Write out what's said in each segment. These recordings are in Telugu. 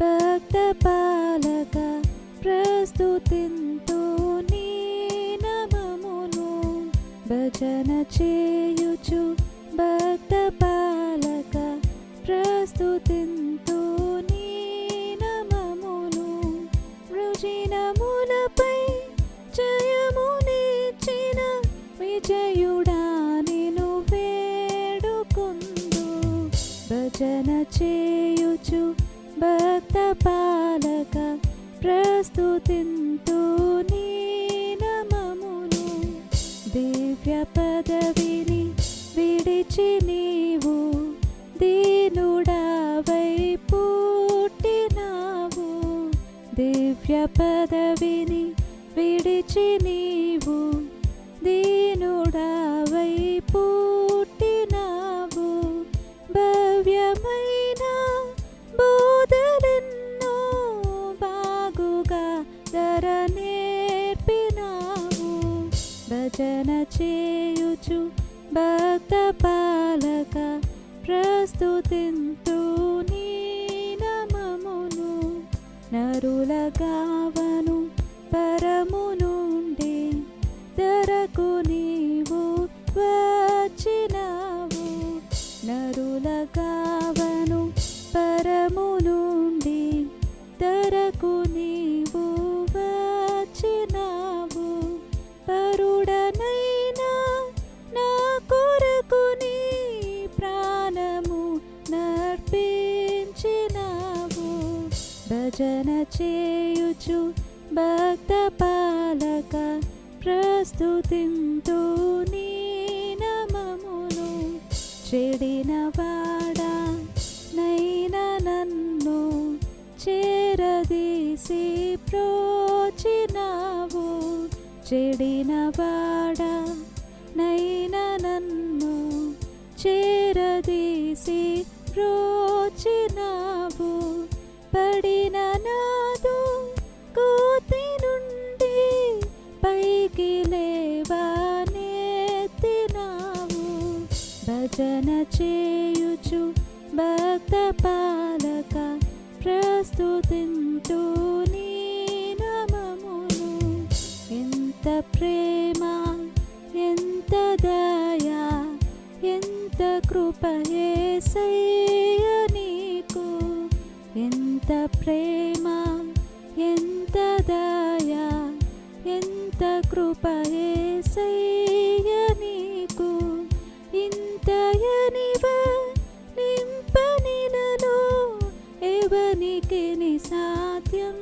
భక్త పాలక ప్రస్తుతింతు నీ నమమును భజన చేయుచు భక్త పాలక ప్రస్తుతింతు నీ నమమును రుజినములపై జయమునిచ్చిన విజయుడా నిను వేడుకుందు. భజన చేయుచు పాలక ప్రస్తుతింతు నీ నమమును దివ్య పదవిని విడిచి నీవు దీనుడావై పుట్టినావు. దివ్య పదవిని విడిచి నీవు నరుల గావను పరము భజన చేయుచు భక్త పాలక ప్రస్తుతింతు నీ నమమును. చెడిన వాడా నైనా నన్ను చేరదీసి ప్రోచినావు. చెడిన వాడా నైనా నన్ను చేరదీసి ప్రోచినావు. పడిన నాదు కోతి నుండి పైకి లేవానెత్తినావు భజన చేయుచు భక్త పాలక ప్రస్తుతింటూ నీ నమమును. ఎంత ప్రేమ ఎంత దయా ఎంత కృప యేసయ్య ఎంత ప్రేమ ఎంత దయా ఎంత కృప యేసయ్య నీకు. ఇంతయనివ నింపనినలో ఎవనికి సాధ్యం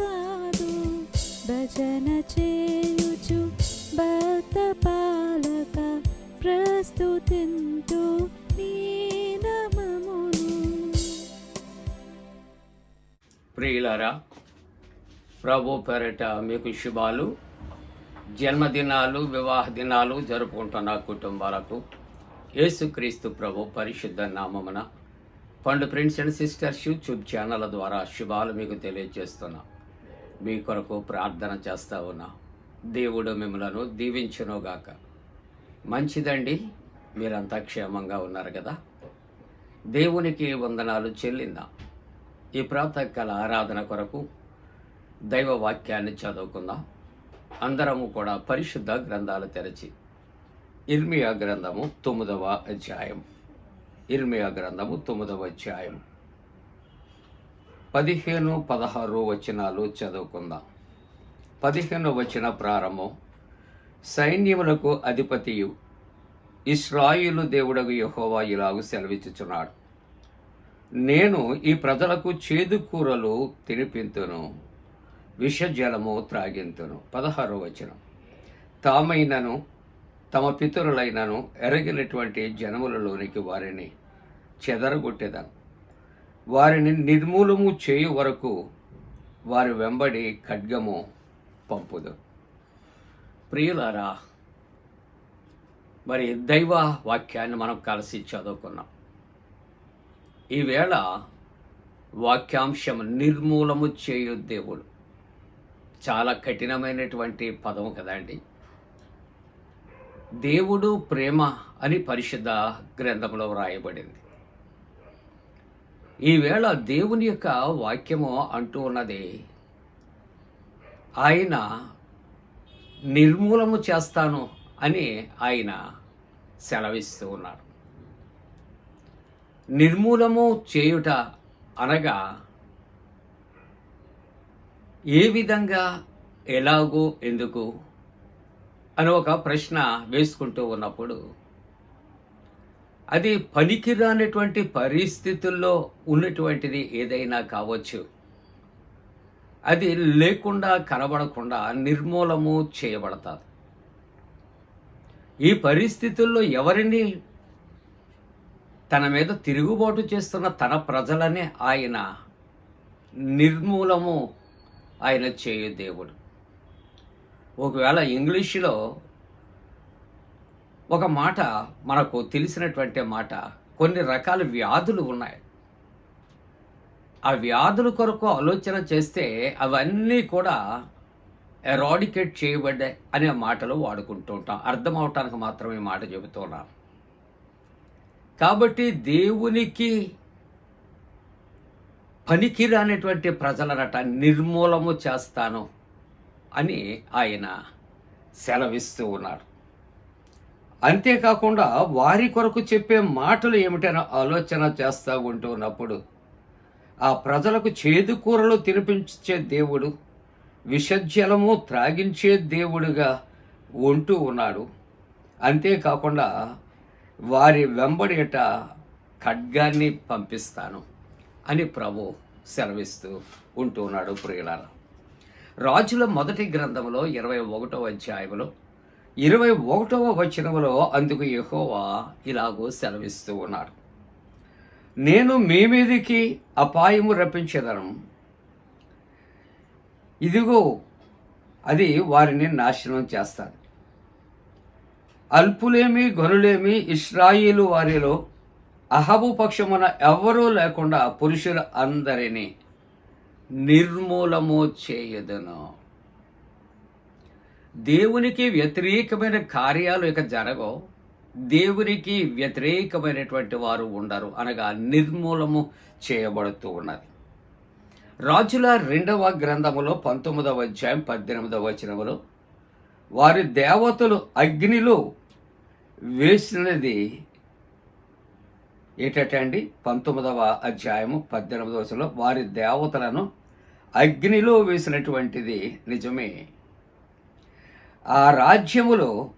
కాదు. భజన చేయుచు భక్త పాలక ప్రస్తుతింతు ప్రియులారా ప్రభు పేరట మీకు శుభాలు జన్మదినాలు వివాహ దినాలు జరుపుకుంటున్న కుటుంబాలకు యేసుక్రీస్తు ప్రభు పరిశుద్ధ నామమున పండు friends and sisters YouTube channel ద్వారా శుభాలు మీకు తెలియజేస్తున్నా. మీ కొరకు ప్రార్థన చేస్తా ఉన్నా. దేవుడు మిమ్మలను దీవించునుగాక. మంచిదండి మీరంతా క్షేమంగా ఉన్నారు కదా? దేవునికి వందనాలు చెల్లిందా. ఈ ప్రాతకాల ఆరాధన కొరకు దైవ వాక్యాన్ని చదువుకుందాం. అందరము కూడా పరిశుద్ధ గ్రంథాలు తెరచి ఇర్మియా గ్రంథము తొమ్మిదవ అధ్యాయం. ఇర్మియా గ్రంథము తొమ్మిదవ అధ్యాయం. పదిహేను పదహారు వచనాలు చదువుకుందాం. పదిహేను వచన ప్రారంభం. సైన్యములకు అధిపతియు ఇస్రాయిలు దేవుడగు యహోవా ఇలాగు సెలవిచ్చుచున్నాడు. నేను ఈ ప్రజలకు చేదు కూరలు తినిపింతును విషజలము త్రాగింతును. పదహారో వచనం. తామైనను తమ పితరులైనను ఎరగినటువంటి జనములలోనికి వారిని చెదరగొట్టేదాను వారిని నిర్మూలము చేయు వరకు వారి వెంబడి ఖడ్గము పంపుదు. ప్రియులారా మరి దైవ వాక్యాన్ని మనం కలిసి చదువుకున్నాం. ఈవేళ వాక్యాంశం నిర్మూలము చేయు దేవుడు. చాలా కఠినమైనటువంటి పదము కదండి దేవుడు ప్రేమ అని పరిశుద్ధ గ్రంథంలో వ్రాయబడింది. ఈవేళ దేవుని యొక్క వాక్యము అంటూ ఉన్నది ఆయన నిర్మూలము చేస్తాను అని ఆయన సెలవిస్తూ ఉన్నారు. నిర్మూలము చేయుట అనగా ఏ విధంగా ఎలాగో ఎందుకు అని ఒక ప్రశ్న వేసుకుంటూ ఉన్నప్పుడు అది పనికిరానటువంటి పరిస్థితుల్లో ఉన్నటువంటిది ఏదైనా కావచ్చు. అది లేకుండా కనబడకుండా నిర్మూలము చేయబడతారు ఈ పరిస్థితుల్లో ఎవరిని తన మీద తిరుగుబాటు చేస్తున్న తన ప్రజలనే ఆయన నిర్మూలము ఆయన చేయు దేవుడు. ఒకవేళ ఇంగ్లీషులో ఒక మాట మనకు తెలిసినటువంటి మాట కొన్ని రకాల వ్యాధులు ఉన్నాయి. ఆ వ్యాధుల కొరకు ఆలోచన చేస్తే అవన్నీ కూడా ఎరాడికేట్ చేయబడ్డాయి అనే మాటలు వాడుకుంటూ ఉంటాం. అర్థం అవటానికి మాత్రమే మాట చెబుతున్నాను కాబట్టి దేవునికి పనికిరానటువంటి ప్రజలనట నిర్మూలము చేస్తాను అని ఆయన సెలవిస్తూ ఉన్నారు. అంతేకాకుండా వారి కొరకు చెప్పే మాటలు ఏమిటని ఆలోచన చేస్తూ ఉంటూ ఉన్నప్పుడు ఆ ప్రజలకు చేదుకూరలు తినిపించే దేవుడు విషజలము త్రాగించే దేవుడుగా ఉంటూ ఉన్నాడు. అంతేకాకుండా వారి వెంబడిట ఖడ్గాన్ని పంపిస్తాను అని ప్రభు సెలవిస్తూ ఉంటూ ఉన్నాడు ప్రియులారా. రాజుల మొదటి గ్రంథంలో ఇరవై ఒకటవ అధ్యాయంలో ఇరవై ఒకటవ వచనంలో అందుకు యహోవా ఇలాగో సెలవిస్తూ ఉన్నారు నేను మీ మీదికి అపాయము రప్పించదను. ఇదిగో అది వారిని నాశనం చేస్తాను. అల్పులేమి గనులేమి ఇస్రాయిలు వారిలో అహబు పక్షమున ఎవ్వరూ లేకుండా పురుషుల అందరినీ నిర్మూలము చేయదును. దేవునికి వ్యతిరేకమైన కార్యాలు ఇక జరగవు. దేవునికి వ్యతిరేకమైనటువంటి వారు ఉండరు అనగా నిర్మూలము చేయబడుతూ ఉన్నది. రాజుల రెండవ గ్రంథములో పంతొమ్మిదవ అధ్యాయం పద్దెనిమిదవ వచనములో వారి దేవతలు అగ్నిలో వేసినది ఏటండి పంతొమ్మిదవ అధ్యాయము పద్దెనిమిదవ వచనంలో వారి దేవతలను అగ్నిలో వేసినటువంటిది నిజమే. ఆ రాజ్యములో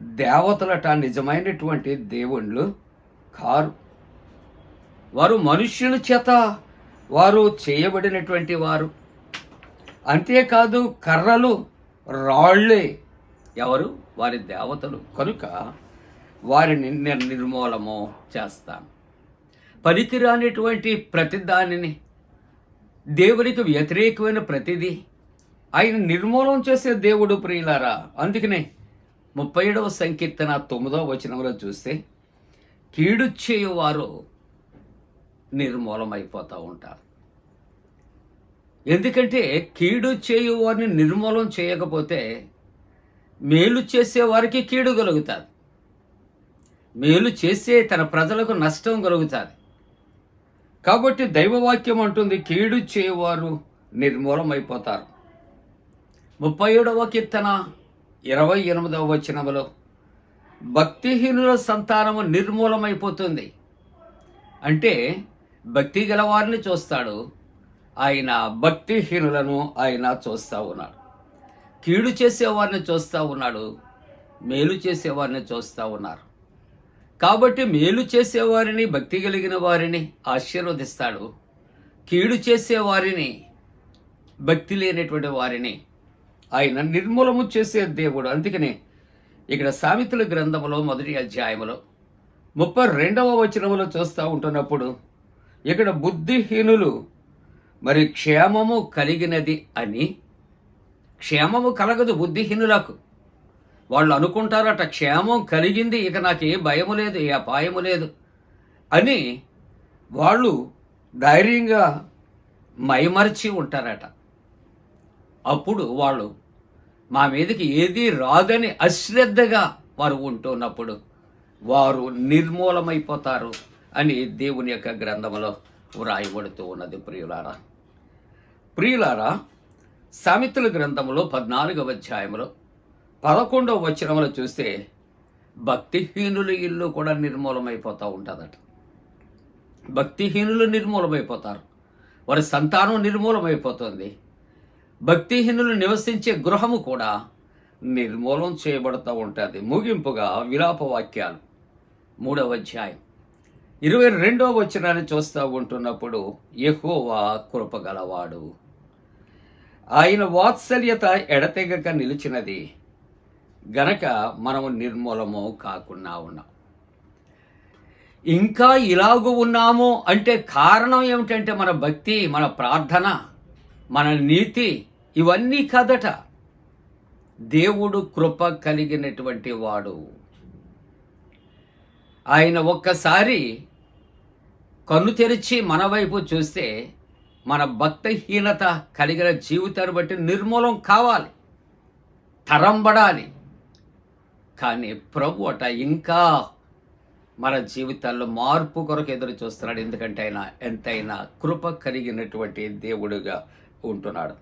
దేవతలట నిజమైనటువంటి దేవుళ్ళు కారు. వారు మనుష్యుల చేత వారు చేయబడినటువంటి వారు. అంతేకాదు కర్రలు రాళ్ళే ఎవరు? వారి దేవతలు. కనుక వారిని నేను నిర్మూలము చేస్తాను. పనికిరానిటువంటి ప్రతి దానిని దేవునికి వ్యతిరేకమైన ప్రతిదీ ఆయన నిర్మూలన చేసే దేవుడు ప్రియులారా అందుకనే ముప్పై ఏడవ సంకీర్తన తొమ్మిదవ వచనంలో చూస్తే కీడు చేయువారు నిర్మూలమైపోతూ ఉంటారు. ఎందుకంటే కీడు చేయువారిని నిర్మూలం చేయకపోతే మేలు చేసేవారికి కీడు కలుగుతారు మేలు చేసే తన ప్రజలకు నష్టం కలుగుతుంది. కాబట్టి దైవవాక్యం అంటుంది కీడు చేయవారు నిర్మూలమైపోతారు. ముప్పై ఏడవ కీర్తన ఇరవై ఎనిమిదవ వచనములో భక్తిహీనుల సంతానము నిర్మూలమైపోతుంది. అంటే భక్తి గలవారిని చూస్తాడు ఆయన భక్తిహీనులను ఆయన చూస్తూ ఉన్నాడు. కీడు చేసేవారిని చూస్తూ ఉన్నాడు మేలు చేసేవారిని చూస్తూ ఉన్నారు. కాబట్టి మేలు చేసేవారిని భక్తి కలిగిన వారిని ఆశీర్వదిస్తాడు. కీడు చేసేవారిని భక్తి లేనటువంటి వారిని ఆయన నిర్మూలము చేసే దేవుడు. అందుకనే ఇక్కడ సామెతల గ్రంథములో మొదటి అధ్యాయములో ముప్పై రెండవ వచనములో చూస్తూ ఉంటున్నప్పుడు ఇక్కడ బుద్ధిహీనులు మరి క్షేమము కలిగినది అని క్షేమము కలగదు బుద్ధిహీనులకు. వాళ్ళు అనుకుంటారట క్షేమం కలిగింది ఇక నాకు ఏ భయము లేదు ఏ అపాయము లేదు అని వాళ్ళు ధైర్యంగా మైమరిచి ఉంటారట. అప్పుడు వాళ్ళు మా మీదకి ఏదీ రాదని అశ్రద్ధగా వారు ఉంటున్నప్పుడు వారు నిర్మూలమైపోతారు అని దేవుని యొక్క గ్రంథములో వ్రాయబడుతూ ఉన్నది ప్రియులారా. ప్రియులారా సామెతల గ్రంథములో పద్నాలుగవ అధ్యాయంలో పదకొండవ వచనంలో చూస్తే భక్తిహీనుల ఇల్లు కూడా నిర్మూలమైపోతూ ఉంటుందట. భక్తిహీనులు నిర్మూలమైపోతారు. వారి సంతానం నిర్మూలమైపోతుంది. భక్తిహీనులు నివసించే గృహము కూడా నిర్మూలం చేయబడుతూ ఉంటుంది. ముగింపుగా విలాప వాక్యాలు మూడవ అధ్యాయం. ఇరవై రెండవ వచనాన్ని చూస్తూ ఉంటున్నప్పుడు ఎహోవా కృపగలవాడు. ఆయన వాత్సల్యత ఎడతెగక నిలిచినది. గనక మనము నిర్మూలము కాకుండా ఉన్నాం. ఇంకా ఇలాగూ ఉన్నాము అంటే కారణం ఏమిటంటే మన భక్తి మన ప్రార్థన మన నీతి ఇవన్నీ కదట. దేవుడు కృప కలిగినటువంటి వాడు. ఆయన ఒక్కసారి కన్ను తెరిచి మన వైపు చూస్తే మన భక్తహీనత కలిగిన జీవితాన్ని బట్టి నిర్మూలం కావాలి. తరంబడాలి. కానీ ప్రభు అట ఇంకా మన జీవితాల్లో మార్పు కొరకు ఎదురు చూస్తున్నాడు. ఎందుకంటే ఆయన ఎంతైనా కృప కలిగినటువంటి దేవుడుగా ఉంటున్నాడు.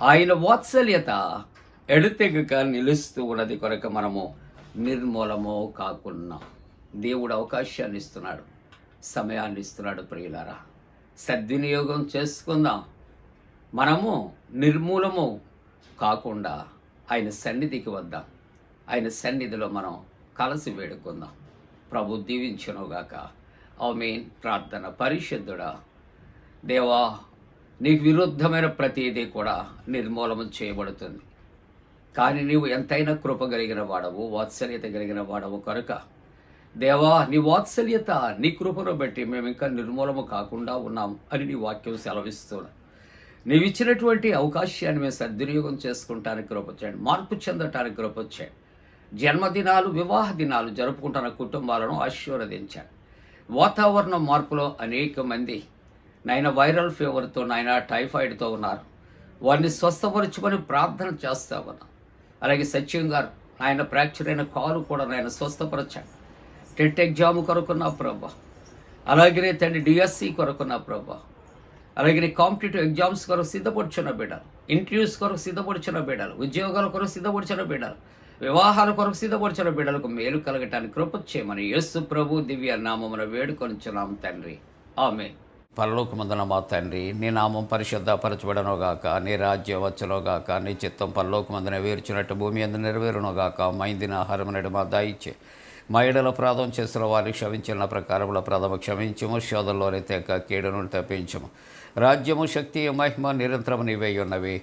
ఆయన వాత్సల్యత ఎడతెగక నిలుస్తూ ఉన్నది కొరకు మనము నిర్మూలము కాకున్నా. దేవుడు అవకాశాన్ని ఇస్తున్నాడు. సమయాన్ని ఇస్తున్నాడు ప్రియులారా. సద్వినియోగం చేసుకుందాం. మనము నిర్మూలము కాకుండా ఆయన సన్నిధికి వద్దాం. ఆయన సన్నిధిలో మనం కలసి వేడుకుందాం. ప్రభు దీవించనుగాక. మీన్ ప్రార్థన పరిశుద్ధుడా. దేవా నీకు విరుద్ధమైన ప్రతిదీ కూడా నిర్మూలన చేయబడుతుంది. కానీ నీవు ఎంతైనా కృప కలిగిన వాడవు వాత్సల్యత కలిగిన వాడవు కనుక. దేవా నీ వాత్సల్యత నీ కృపను బట్టి మేము ఇంకా నిర్మూలము కాకుండా ఉన్నాం అని నీ వాక్యం సెలవిస్తున్నా నీవు ఇచ్చినటువంటి అవకాశాన్ని మేము సద్వినియోగం చేసుకుంటానికి కృప చేయండి మార్పు చెందటానికి కృప చేయండి. జన్మదినాలు వివాహ దినాలు జరుపుకుంటున్న కుటుంబాలను ఆశీర్వదించాడు వాతావరణ మార్పులో అనేక మంది నాయన వైరల్ ఫీవర్తో నాయన టైఫాయిడ్తో ఉన్నారు. వారిని స్వస్థపరచుకొని ప్రార్థన చేస్తా ఉన్నాం. అలాగే సత్యం గారు ఆయన ఫ్రాక్చర్ అయిన కాలు కూడా నాయన స్వస్థపరచాడు. టెట్ ఎగ్జామ్ కొరకున్న ప్రభా. అలాగే తండ్రి డిఎస్సి కొరకున్న ప్రభా. అలాగే కాంపిటేటివ్ ఎగ్జామ్స్ కొరకు సిద్ధపడుచున్న బిడ్డలు. ఇంటర్వ్యూస్ కొరకు సిద్ధపడుచున్న బిడ్డలు. ఉద్యోగాల కొరకు సిద్ధపడుచున్న బిడ్డలు. వివాహాల కొరకు సిద్ధపడుచున్న బిడ్డలకు మేలు కలగటానికి కృప చేయమని యేసు ప్రభు దివ్య నామమున వేడుకొనిచున్నాం తండ్రి. ఆమె పరలోకమందున మా తండ్రి నీ నామం పరిశుద్ధపరచబడనుగాక నీ రాజ్యం వచ్చునుగాక నీ చిత్తం పరలోకమందున వేర్చినట్టు భూమి అందు నెరవేరునుగాక మైందిన ఆహారమునడు మా దాయిచ్చే. మా ఏడల ప్రాధం చేసిన వారిని క్షమించిన ప్రకారముల ప్రథమ క్షమించము శోధంలోనే తెక్క కీడును తప్పించము. రాజ్యము శక్తి మహిమ నిరంతరం నీవై ఉన్నవి.